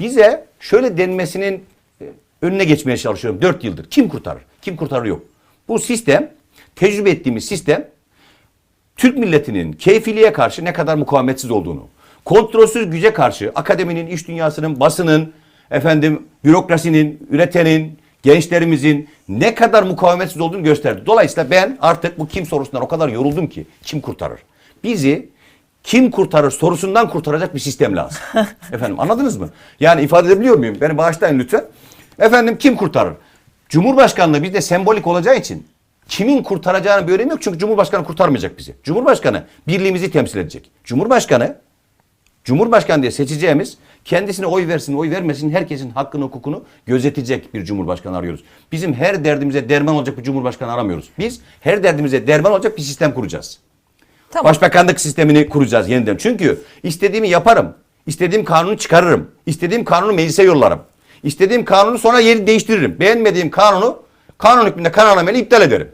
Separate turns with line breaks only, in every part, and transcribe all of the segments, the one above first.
Bize şöyle denmesinin e, önüne geçmeye çalışıyorum 4 yıldır. Kim kurtarır? Kim kurtarır yok. Bu sistem, tecrübe ettiğimiz sistem Türk milletinin keyfiliğe karşı ne kadar mukavemetsiz olduğunu, kontrolsüz güce karşı akademinin, iş dünyasının, basının, efendim bürokrasinin, üretenin, gençlerimizin ne kadar mukavemetsiz olduğunu gösterdi. Dolayısıyla ben artık bu kim sorusundan o kadar yoruldum ki kim kurtarır? Bizi kim kurtarır sorusundan kurtaracak bir sistem lazım. Efendim anladınız mı? Yani ifade edebiliyor muyum? Beni bağışlayın lütfen. Efendim kim kurtarır? Cumhurbaşkanlığı bizde sembolik olacağı için kimin kurtaracağını bir önemi yok. Çünkü Cumhurbaşkanı kurtarmayacak bizi. Cumhurbaşkanı birliğimizi temsil edecek. Cumhurbaşkanı Cumhurbaşkanı diye seçeceğimiz kendisine oy versin, oy vermesin herkesin hakkını, hukukunu gözetecek bir cumhurbaşkanı arıyoruz. Bizim her derdimize derman olacak bir cumhurbaşkanı aramıyoruz. Biz her derdimize derman olacak bir sistem kuracağız.
Tamam.
Başbakanlık sistemini kuracağız yeniden. Çünkü istediğimi yaparım. İstediğim kanunu çıkarırım. İstediğim kanunu meclise yollarım. İstediğim kanunu sonra yeri değiştiririm. Beğenmediğim kanunu kanun hükmünde kararnameyle iptal ederim.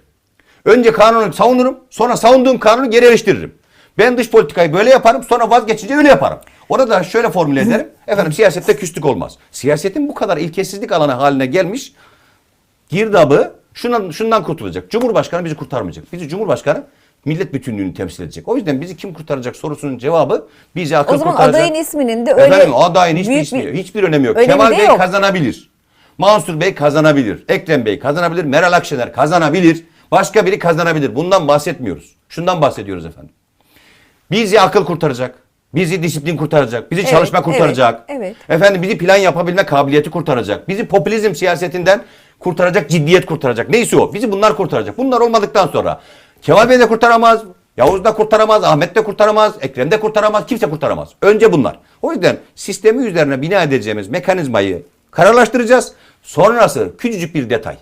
Önce kanunu savunurum. Sonra savunduğum kanunu geri eleştiririm. Ben dış politikayı böyle yaparım. Sonra vazgeçince öyle yaparım. Orada şöyle formüle ederim. Efendim siyasette küslük olmaz. Siyasetin bu kadar ilkesizlik alanı haline gelmiş girdabı şundan, şundan kurtulacak. Cumhurbaşkanı bizi kurtarmayacak. Bizi Cumhurbaşkanı millet bütünlüğünü temsil edecek. O yüzden bizi kim kurtaracak sorusunun cevabı bizi akıl
O zaman
kurtaracak.
adayın isminin de öyle
Efendim adayın hiçbir,
büyük
ismi,
bir
hiçbir önemi yok.
önemi
Kemal Bey
yok.
kazanabilir. Mansur Bey kazanabilir. Ekrem Bey kazanabilir. Meral Akşener kazanabilir. Başka biri kazanabilir. Bundan bahsetmiyoruz. Şundan bahsediyoruz efendim. Bizi akıl kurtaracak. Bizi disiplin kurtaracak. Bizi
Evet,
çalışma kurtaracak.
evet, evet.
Efendim bizi plan yapabilme kabiliyeti kurtaracak. Bizi popülizm siyasetinden kurtaracak, ciddiyet kurtaracak. Neyse o. Bizi bunlar kurtaracak. Bunlar olmadıktan sonra Kemal Bey de kurtaramaz. Yavuz da kurtaramaz, Ahmet de kurtaramaz, Ekrem de kurtaramaz, kimse kurtaramaz. Önce bunlar. O yüzden sistemi üzerine bina edeceğimiz mekanizmayı kararlaştıracağız. Sonrası küçücük bir detay.